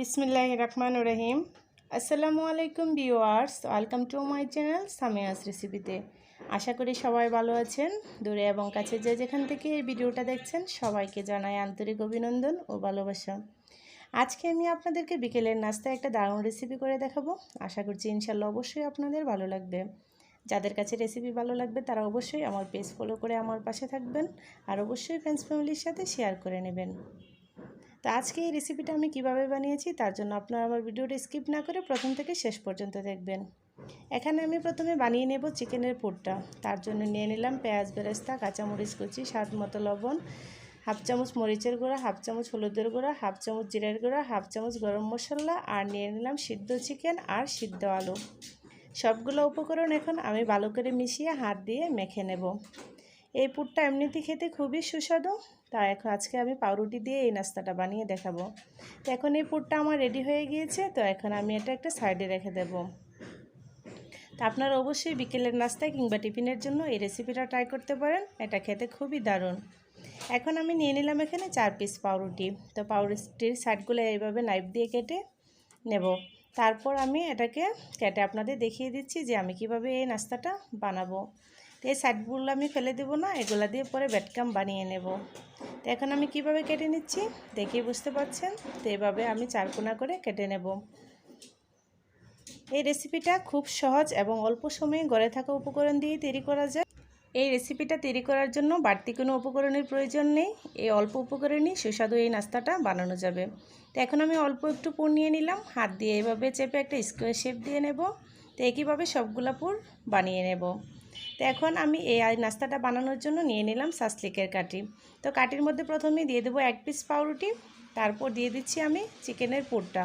বিসমিল্লাহ রহমান রহিম। আসসালামু আলাইকুম viewers, welcome to my channel Samia's রেসিপিতে। আশা করি সবাই ভালো আছেন। দূরে এবং কাছে যে যেখান থেকে এই ভিডিওটা দেখছেন, সবাইকে জানাই আন্তরিক অভিনন্দন ও ভালোবাসা। আজকে আমি আপনাদেরকে বিকেলের নাস্তায় একটা দারুণ রেসিপি করে দেখাবো। আশা করছি ইনশাল্লাহ অবশ্যই আপনাদের ভালো লাগবে। যাদের কাছে রেসিপি ভালো লাগবে, তারা অবশ্যই আমার পেজ ফলো করে আমার পাশে থাকবেন। আর অবশ্যই ফ্রেন্ডস ফ্যামিলির সাথে শেয়ার করে নেবেন। তো আজকে এই রেসিপিটা আমি কীভাবে বানিয়েছি তার জন্য আপনারা আমার ভিডিওটা স্কিপ না করে প্রথম থেকে শেষ পর্যন্ত দেখবেন। এখানে আমি প্রথমে বানিয়ে নেব চিকেনের পুরটা। তার জন্য নিয়ে নিলাম পেঁয়াজ, বেরেস্তা, কাঁচামরিচ কুচি, স্বাদ মতো লবণ, হাফ চামচ মরিচের গুঁড়া, হাফ চামচ হলুদের গুঁড়া, হাফ চামচ জিরের গুঁড়া, হাফ চামচ গরম মশলা আর নিয়ে নিলাম সিদ্ধ চিকেন আর সিদ্ধ আলু। সবগুলো উপকরণ এখন আমি ভালো করে মিশিয়ে হাত দিয়ে মেখে নেব। এই পুরটা এমনিতে খেতে খুবই সুস্বাদু। তা এখন আজকে আমি পাউরুটি দিয়ে এই নাস্তাটা বানিয়ে দেখাবো। তো এখন এই পুরটা আমার রেডি হয়ে গিয়েছে, তো এখন আমি এটা একটা সাইডে রেখে দেব। তা আপনারা অবশ্যই বিকেলের নাস্তায় কিংবা টিফিনের জন্য এই রেসিপিটা ট্রাই করতে পারেন। এটা খেতে খুবই দারুণ। এখন আমি নিয়ে নিলাম এখানে চার পিস পাউরুটি। তো পাউরুটির সাইডগুলো এইভাবে নাইফ দিয়ে কেটে নেব। তারপর আমি এটাকে কেটে আপনাদের দেখিয়ে দিচ্ছি যে আমি কীভাবে এই নাস্তাটা বানাবো। তো এই সাইডগুলো আমি ফেলে দেবো না, এগুলা দিয়ে পরে ব্যাটকাম বানিয়ে নেব। তো এখন আমি কীভাবে কেটে নিচ্ছি দেখে বুঝতে পারছেন? তো এভাবে আমি চারকোনা করে কেটে নেব। এই রেসিপিটা খুব সহজ এবং অল্প সময়ে গড়ে থাকা উপকরণ দিয়ে তৈরি করা যায়। এই রেসিপিটা তৈরি করার জন্য বাড়তি কোনো উপকরণের প্রয়োজন নেই। এই অল্প উপকরণেই সুস্বাদু এই নাস্তাটা বানানো যাবে। তো এখন আমি অল্প একটু পুর নিয়ে নিলাম, হাত দিয়ে এভাবে চেপে একটা স্কোয়ার শেপ দিয়ে নেব। তো একইভাবে সবগুলা পুর বানিয়ে নেব। তো এখন আমি এই নাস্তাটা বানানোর জন্য নিয়ে নিলাম সাসলিকের কাঠি তো কাঠির মধ্যে প্রথমে দিয়ে দেবো এক পিস পাউরুটি, তারপর দিয়ে দিচ্ছি আমি চিকেনের পুরটা।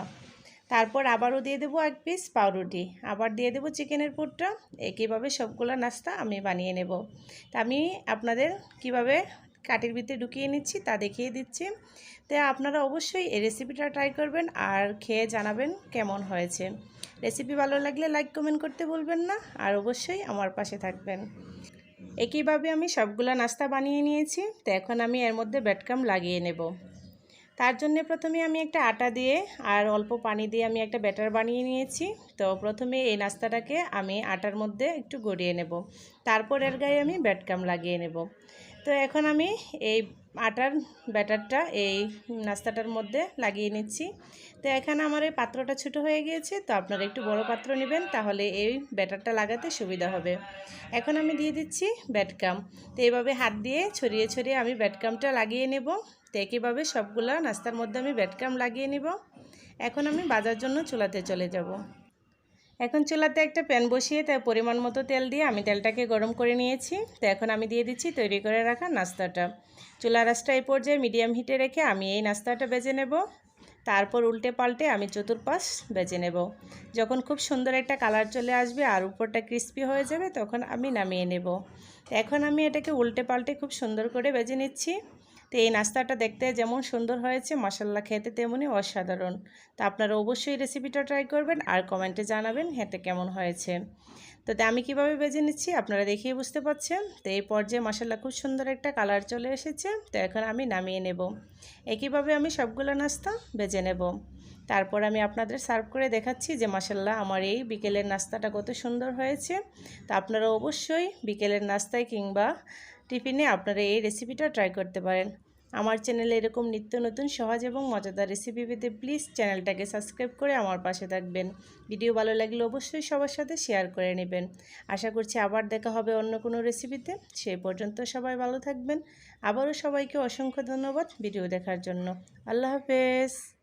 তারপর আবারও দিয়ে দেবো এক পিস পাউরুটি। আবার দিয়ে দেবো চিকেনের পুরটা, একইভাবে সবগুলো নাস্তা আমি বানিয়ে নেব। তা আমি আপনাদের কীভাবে কাঠের ভিতরে ঢুকিয়ে নিচ্ছি তা দেখিয়ে দিচ্ছি। তো আপনারা অবশ্যই এই রেসিপিটা ট্রাই করবেন আর খেয়ে জানাবেন কেমন হয়েছে। রেসিপি ভালো লাগলে লাইক কমেন্ট করতে বলবেন না। আর অবশ্যই আমার পাশে থাকবেন। একইভাবে আমি সবগুলো নাস্তা বানিয়ে নিয়েছি। তো এখন আমি এর মধ্যে ব্যাটকাম লাগিয়ে নেব। তার জন্য প্রথমে আমি একটা আটা দিয়ে আর অল্প পানি দিয়ে আমি একটা ব্যাটার বানিয়ে নিয়েছি। তো প্রথমে এই নাস্তাটাকে আমি আটার মধ্যে একটু গড়িয়ে নেব। তারপর এর গায়ে আমি ব্যাটকাম লাগিয়ে নেব। তো এখন আমি এই আটার ব্যাটারটা এই নাস্তাটার মধ্যে লাগিয়ে নিচ্ছি। তো এখানে আমার এই পাত্রটা ছোটো হয়ে গিয়েছে, তো আপনারা একটু বড় পাত্র নেবেন, তাহলে এই ব্যাটারটা লাগাতে সুবিধা হবে। এখন আমি দিয়ে দিচ্ছি ব্যাটকাম তো এইভাবে হাত দিয়ে ছড়িয়ে ছড়িয়ে আমি ব্যাটকামটা লাগিয়ে নেব। তো একইভাবে সবগুলা নাস্তার মধ্যে আমি ব্যাটকাম লাগিয়ে নেব। এখন আমি বাজার জন্য চুলাতে চলে যাব। এখন চুলাতে একটা প্যান বসিয়ে তার পরিমাণ মতো তেল দিয়ে আমি তেলটাকে গরম করে নিয়েছি। তো এখন আমি দিয়ে দিচ্ছি তৈরি করে রাখা নাস্তাটা। চুলা রাসটা এই পর্যায়ে মিডিয়াম হিটে রেখে আমি এই নাস্তাটা বেজে নেব। তারপর উল্টে পাল্টে আমি চতুর্পাশ বেজে নেব। যখন খুব সুন্দর একটা কালার চলে আসবে আর উপরটা ক্রিস্পি হয়ে যাবে তখন আমি নামিয়ে নেব। এখন আমি এটাকে উল্টে পাল্টে খুব সুন্দর করে বেজে নিচ্ছি। তো এই নাস্তাটা দেখতে যেমন সুন্দর হয়েছে মশাল্লা খেতে তেমনই অসাধারণ। তা আপনারা অবশ্যই রেসিপিটা ট্রাই করবেন আর কমেন্টে জানাবেন হেঁটে কেমন হয়েছে। তো আমি কীভাবে বেজে নিচ্ছি আপনারা দেখিয়ে বুঝতে পারছেন তো এই পর্যায়ে মশাল্লা খুব সুন্দর একটা কালার চলে এসেছে। তো এখন আমি নামিয়ে নেব। একইভাবে আমি সবগুলো নাস্তা বেজে নেব। তারপর আমি আপনাদের সার্ভ করে দেখাচ্ছি যে মাসাল্লাহ আমার এই বিকেলের নাস্তাটা কত সুন্দর হয়েছে। তা আপনারা অবশ্যই বিকেলের নাস্তায় কিংবা টিফিনে আপনারা এই রেসিপিটা ট্রাই করতে পারেন। আমার চ্যানেলে এরকম নিত্য নতুন, সহজ এবং মজাদার রেসিপি পেতে প্লিজ চ্যানেলটাকে সাবস্ক্রাইব করে আমার পাশে থাকবেন। ভিডিও ভালো লাগলে অবশ্যই সবার সাথে শেয়ার করে নেবেন। আশা করছি আবার দেখা হবে অন্য কোনো রেসিপিতে সেই পর্যন্ত সবাই ভালো থাকবেন। আবারও সবাইকে অসংখ্য ধন্যবাদ ভিডিও দেখার জন্য। আল্লাহ হাফেজ।